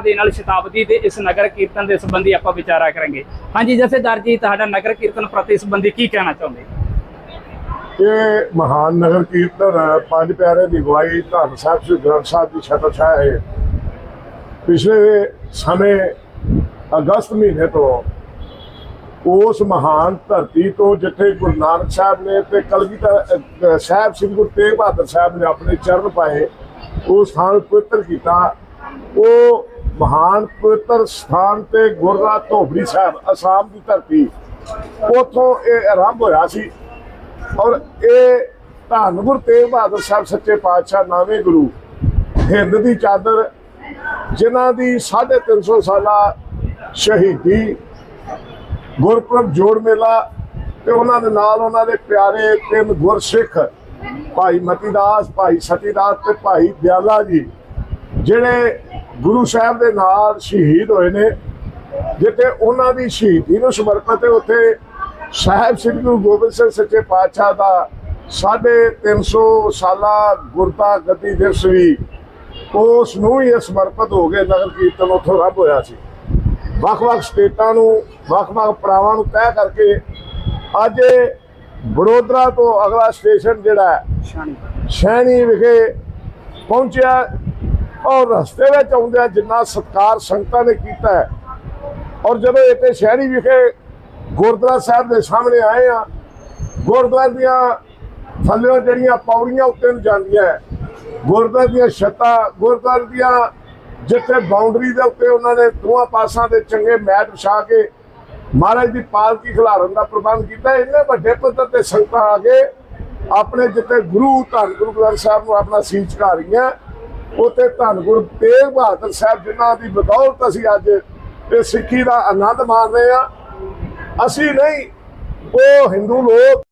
ਦੇ ਨਾਲ ਸ਼ਤਾਬਦੀ ਦੇ ਇਸ ਨਗਰ ਕੀਰਤਨ ਦੇ ਸੰਬੰਧੀ ਆਪਾਂ ਵਿਚਾਰਾ ਕਰਾਂਗੇ। ਹਾਂਜੀ ਜਥੇਦਾਰ ਜੀ, ਤੁਹਾਡਾ ਨਗਰ ਕੀਰਤਨ ਪ੍ਰਤੀ ਸੰਬੰਧੀ ਕੀ ਕਹਿਣਾ ਚਾਹੁੰਦੇ? ਇਹ ਮਹਾਨ ਨਗਰ ਕੀਰਤਨ ਪੰਜ ਪਿਆਰੇ ਦੀ ਗਵਾਹੀ ਧੰਨ ਸਾਹਿਬ, ਸ੍ਰੀ ਗ੍ਰੰਥ ਸਾਹਿਬ ਦੀ ਛਤਰ ਛਾਇਆ ਹੈ ਪਿਛਲੇ ਸਮੇਂ, ਅਗਸਤ ਮਹੀਨੇ ਤੋਂ ਉਸ ਮਹਾਨ ਧਰਤੀ ਤੋਂ ਜਿੱਥੇ ਗੁਰੂ ਨਾਨਕ ਸਾਹਿਬ ਨੇ ਤੇ ਕਲਗੀਧਰ ਸਾਹਿਬ, ਸ੍ਰੀ ਗੁਰੂ ਤੇਗ ਬਹਾਦਰ ਸਾਹਿਬ ਨੇ ਆਪਣੇ ਚਰਨ ਪਾਏ, ਉਸ ਸਥਾਨ ਪਵਿੱਤਰ ਕੀਤਾ। ਉਹ ਮਹਾਨ ਪਵਿੱਤਰ ਸਥਾਨ ਤੇ ਗੁਰਦਾ ਧੋਬਰੀ ਸਾਹਿਬ, ਅਸਾਮ ਦੀ ਧਰਤੀ। ਉਥੋਂ ਇਹ ਆਰੰਭ ਹੋਇਆ ਸੀ। ਔਰ ਇਹ ਧੰਨ ਗੁਰੂ ਤੇਗ ਬਹਾਦਰ ਸਾਹਿਬ ਸੱਚੇ ਪਾਤਸ਼ਾਹ ਨਾਵੇਂ ਗੁਰੂ, ਹਿੰਦ ਦੀ ਚਾਦਰ, ਜਿਨ੍ਹਾਂ ਦੀ 350 ਸਾਲਾ ਸ਼ਹੀਦੀ ਗੁਰਪੁਰਬ ਜੋੜ ਮੇਲਾ ਤੇ ਉਹਨਾਂ ਦੇ ਨਾਲ ਉਹਨਾਂ ਦੇ ਪਿਆਰੇ ਤਿੰਨ ਗੁਰਸਿੱਖ, ਭਾਈ ਮਤੀਦਾਸ, ਭਾਈ ਸਤੀਦਾਸ ਤੇ ਭਾਈ ਦਿਆਲਾ ਜੀ। ਜਿਹੜੇ ਗੁਰੂ ਸਾਹਿਬ ਦੇ ਨਾਲ ਸ਼ਹੀਦ ਹੋਏ ਨੇ ਜਿੱਥੇ ਉਹਨਾਂ ਦੀ ਸ਼ਹੀਦੀ ਨੂੰ ਸਮਰਪਿਤ ਹੈ ਉੱਥੇ ਸਾਹਿਬ ਸ੍ਰੀ ਗੁਰੂ ਗੋਬਿੰਦ ਸਿੰਘ ਸੱਚੇ ਪਾਤਸ਼ਾਹ ਦਾ 350 ਸਾਲਾ ਗੁਰਤਾ ਗੱਦੀ ਦਿਵਸ ਵੀ ਉਸ ਨੂੰ ਹੀ ਸਮਰਪਿਤ ਹੋ ਗਏ ਨਗਰ ਕੀਰਤਨ ਉੱਥੋਂ ਰੱਬ ਹੋਇਆ ਸੀ। ਵੱਖ-ਵੱਖ ਸਟੇਟਾਂ ਨੂੰ ਵੱਖ-ਵੱਖ ਪੜਾਵਾਂ ਨੂੰ ਤੈਅ ਕਰਕੇ ਅੱਜ ਵਡੋਦਰਾ ਤੋਂ ਅਗਲਾ ਸਟੇਸ਼ਨ ਜਿਹੜਾ ਹੈ ਸ਼ੈਣੀ ਵਿਖੇ ਪਹੁੰਚਿਆ। ਔਰ ਰਸਤੇ ਵਿੱਚ ਆਉਂਦਿਆਂ ਜਿੰਨਾ ਸਤਕਾਰ ਸੰਗਤਾਂ ਨੇ ਕੀਤਾ ਹੈ, ਔਰ ਜਦੋਂ ਇੱਥੇ ਸ਼ਹਿਰੀ ਵਿਖੇ ਗੁਰਦੁਆਰਾ ਸਾਹਿਬ ਦੇ ਸਾਹਮਣੇ ਆਏ ਆ ਗੁਰਦੁਆਰੇ ਦੀਆਂ ਥੱਲਿਓਂ ਜਿਹੜੀਆਂ ਪੌੜੀਆਂ ਉੱਤੇ ਨੂੰ ਜਾਂਦੀਆਂ ਗੁਰਦੁਆਰੇ ਦੀਆਂ ਛੱਤਾਂ, ਗੁਰਦੁਆਰੇ ਦੀਆਂ ਜਿੱਥੇ ਬਾਉਂਡਰੀ ਦੇ ਉੱਤੇ ਉਹਨਾਂ ਨੇ ਦੋਹਾਂ ਪਾਸਾਂ ਦੇ ਚੰਗੇ ਮੈਟ ਵਿਛਾ ਕੇ ਮਹਾਰਾਜ ਦੀ ਪਾਲਕੀ ਖਿਲਾਰਨ ਦਾ ਪ੍ਰਬੰਧ ਕੀਤਾ, ਇੰਨੇ ਵੱਡੇ ਪੱਧਰ ਤੇ ਸੰਗਤਾਂ ਆ ਕੇ ਆਪਣੇ ਜਿੱਥੇ ਗੁਰੂ ਧੰਨ ਗੁਰੂ ਗ੍ਰੰਥ ਸਾਹਿਬ ਨੂੰ ਆਪਣਾ ਸੀਸ ਝੁਕਾ ਰਹੀਆਂ ਉੱਥੇ ਧੰਨ ਗੁਰੂ ਤੇਗ ਬਹਾਦਰ ਸਾਹਿਬ ਜਿਨ੍ਹਾਂ ਦੀ ਬਦੌਲਤ ਅਸੀਂ ਅੱਜ ਇਹ ਸਿੱਖੀ ਦਾ ਆਨੰਦ ਮਾਣ ਰਹੇ ਆ ਅਸੀਂ ਨਹੀਂ, ਉਹ ਹਿੰਦੂ ਲੋਕ